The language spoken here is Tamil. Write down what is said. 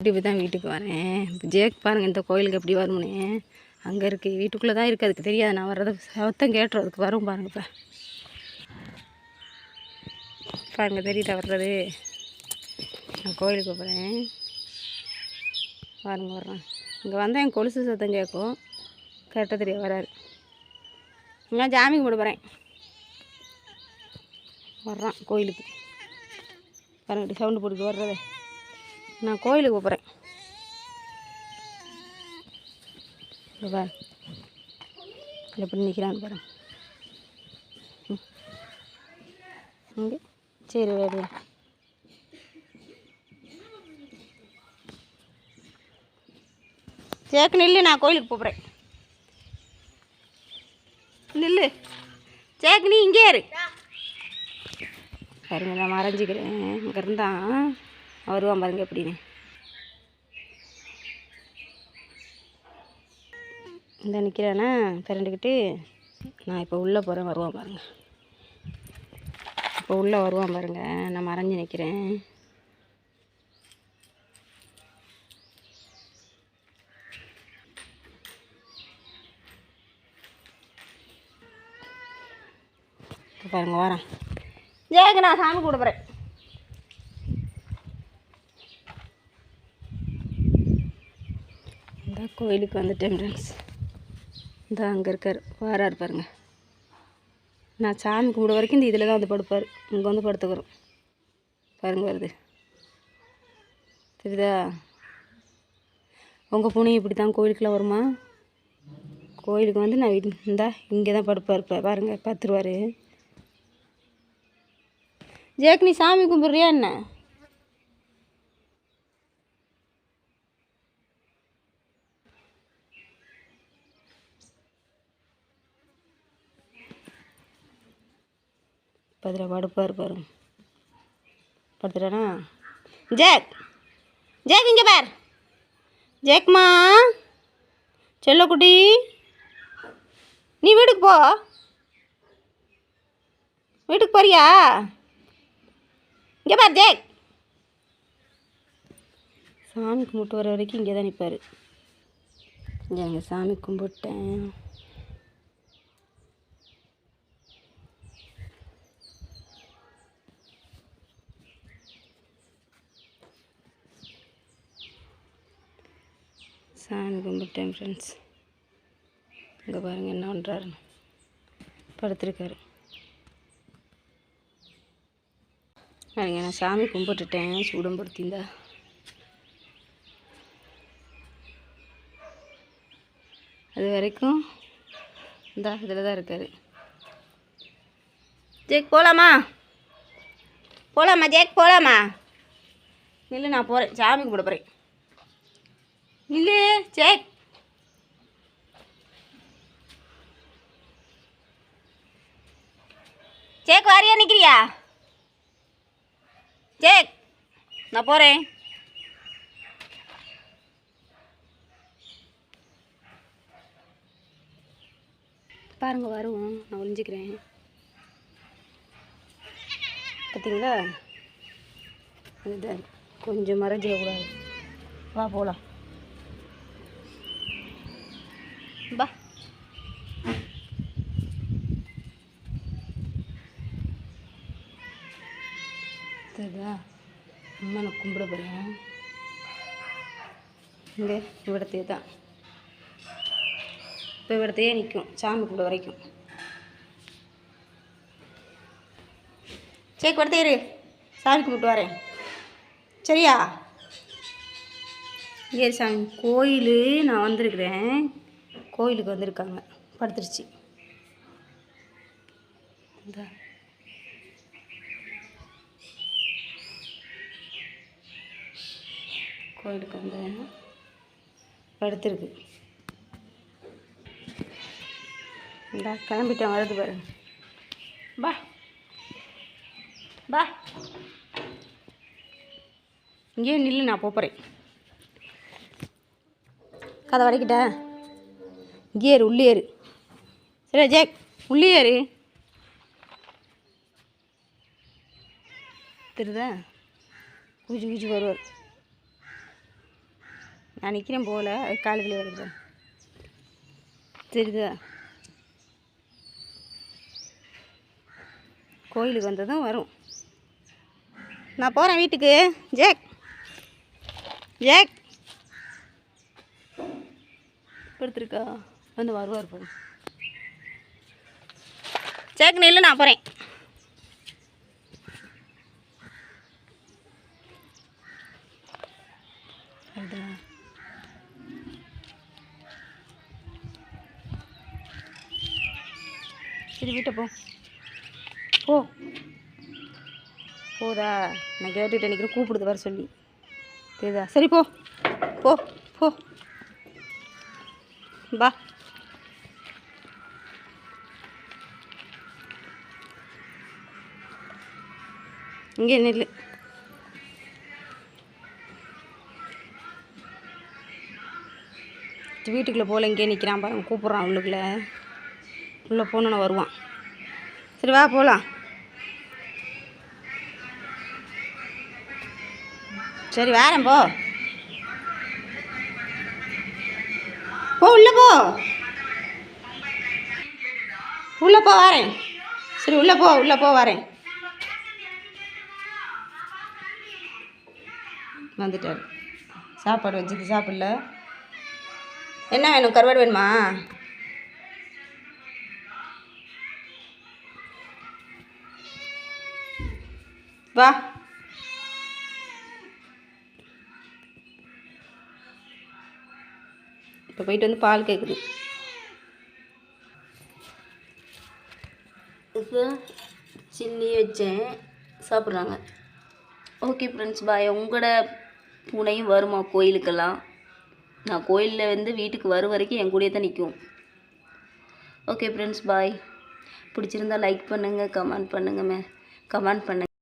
இப்படி தான் வீட்டுக்கு வரேன். ஜேக் பாருங்கள் இந்த கோயிலுக்கு எப்படி வரும்னு. அங்கே இருக்குது வீட்டுக்குள்ளே தான் இருக்குது அதுக்கு தெரியாது. நான் வர்றது சத்தம் கேட்டுரும். அதுக்கு வரும் பாருங்கள் இப்போ. பாருங்க தெரியுதா வர்றது? நான் கோயிலுக்கு போகிறேன் பாருங்க வர்றேன். இங்கே வந்தால் என் கொலுசு சத்தம் கேட்கும். கேட்டால் தெரியாது வராது. நான் ஜாமி கும்பிட போகிறேன் வர்றான் கோயிலுக்கு. பாருங்கள் சவுண்டு போட்டுக்கு வர்றதே. நான் கோயிலுக்கு போகிறேன் பாரு. எப்படி நிற்கிறான்னு பாருங்க ம். இங்கே. சரி வேறு சேக்கு நில்லு நான் கோயிலுக்கு போகிறேன் நில்லு. சேக்கு நீ இங்கே இரு. பாருங்க நான் மறைஞ்சிக்கிறேன். இங்கே இருந்தான். வருவான் பாருங்க எப்படின்னு. இந்த நிற்கிறானா திரண்டுக்கிட்டு நான் இப்போ உள்ளே போகிறேன் வருவான் பாருங்க. இப்போ உள்ளே வருவான் பாருங்க நான் மறைஞ்சு நிற்கிறேன் பாருங்க வரேன். ஜெயக்கு நான் சாமி கூட போகிறேன் இந்த கோயிலுக்கு வந்துட்டேன் ஃப்ரெண்ட்ஸ் இந்த அங்கே இருக்கார். வாரார் பாருங்க. நான் சாமி கும்பிட வரைக்கும் இந்த இதில் தான் வந்து படுப்பார். இங்கே வந்து படுத்துக்கிறோம். பாருங்க வருது. தெரியுதா? உங்கள் பூனையும் இப்படி தான் கோயிலுக்குலாம் வருமா? கோயிலுக்கு வந்து நான் வீட்டு இந்தா இங்கே தான் படுப்பார். இப்போ பாருங்கள் பார்த்துருவார் ஜேக்னி சாமி கும்பிட்றியா என்ன? பதில் படுப்பார் பாருங்க படுத்துட்டானா ஜேக்! ஜேக் இங்கே பார். ஜேக்மா! செல்லக்குட்டி நீ வீட்டுக்கு போ. வீட்டுக்கு போறியா? இங்கே பார் ஜேக். சாமி கும்பிட்டு வர வரைக்கும் இங்கே தான் நிற்பார் இங்கே சாமி கும்பிட்டேன். சாமி கும்பிட்டேன் ஃப்ரெண்ட்ஸ் இங்கே பாருங்கள் என்ன பண்ணுறாருன்னு படுத்துருக்காரு. பாருங்க நான் சாமி கும்பிட்டுட்டேன். சூடம் அது வரைக்கும் இந்த இதில் தான் இருக்கார். ஜேக் போகலாமா போகலாமா ஜேக் போகலாமா இல்லை நான் போகிறேன் சாமி கும்பிட போகிறேன் நில்லு ஜேக் சேக் வாரியா நிற்கிறியா சேக். நான் போகிறேன் பாருங்க வருவோம். நான் ஒழிஞ்சிக்கிறேன் பார்த்தீங்களா இதுதான் கொஞ்சம் மறைஞ்சிடக்கூடாது. வா போகலாம் பா தெரியுதா? அம்மா நான் கும்பிட போகிறேன் இங்கே இவ்விடத்தையே தான். இப்போ இவ்விடத்தையே நிற்கும் சாமி கும்பிட வரைக்கும். சரி கொடுத்தே இரு. சாமி கும்பிட்டு வரேன். சரியா? ஏ சாமி கோயில் நான் வந்திருக்கிறேன். கோயிலுக்கு வந்திருக்காங்க. படுத்துருச்சு. இந்த. கோயிலுக்கு வந்து படுத்துருக்கு. இந்தா கிளம்பிட்டேன் வருது பாரு. பா பா இங்கேயே நில்லு நான் போகிறேன் கதை வரைக்கிட்டேன் இங்கே உள்ளேரு சரி ஜேக்? உள்ளேரு திருதா குஜி குஜி வருவார். நான் நிற்கிறேன் போகல காலுக்குள்ளே வருது. தெரியுதா? கோயிலுக்கு வந்ததும் வரும். நான் போகிறேன் வீட்டுக்கு. ஜேக்? ஜேக்? படுத்துருக்கா வந்து வருவார் பாரு. ஜேக் நில்லு நான் போகிறேன் சரி வீட்டை போ. போ. போதா நான் கேட்டுட்டு நிற்கிறேன் கூப்பிடுது வர சொல்லி. தெரியுதா? சரி போ. போ போ. பா. இங்கே நெல் வீட்டுக்குள்ளே போகல இங்கே நிற்கிறான் பாருங்க கூப்பிட்றான் உள்ளுக்குள்ளே. உள்ளே போனோன்னு வருவான். சரி வா போகலாம். சரி வேறேன் போ. போ உள்ளே போ. உள்ளே போ வரேன். சரி உள்ளே போ உள்ளே போ வரேன். வந்துட்டார் சாப்பாடு வச்சுட்டு சாப்பிடல. என்ன வேணும்? கருவாடு வேணுமா? வா. இப்போ போயிட்டு வந்து பால் கேட்குது இப்போ சில்லி வச்சேன். சாப்பிட்றாங்க. ஓகே ஃப்ரெண்ட்ஸ் பாய் உங்களோட பூனையும் வருமா கோயிலுக்கெல்லாம்? நான் கோயிலில் வந்து வீட்டுக்கு வரும் வரைக்கும் என் கூடயே தான் நிற்கும் ஓகே ஃப்ரெண்ட்ஸ் பாய் பிடிச்சிருந்தா லைக் பண்ணுங்கள் கமெண்ட் பண்ணுங்கள் மே கமெண்ட் பண்ணுங்கள்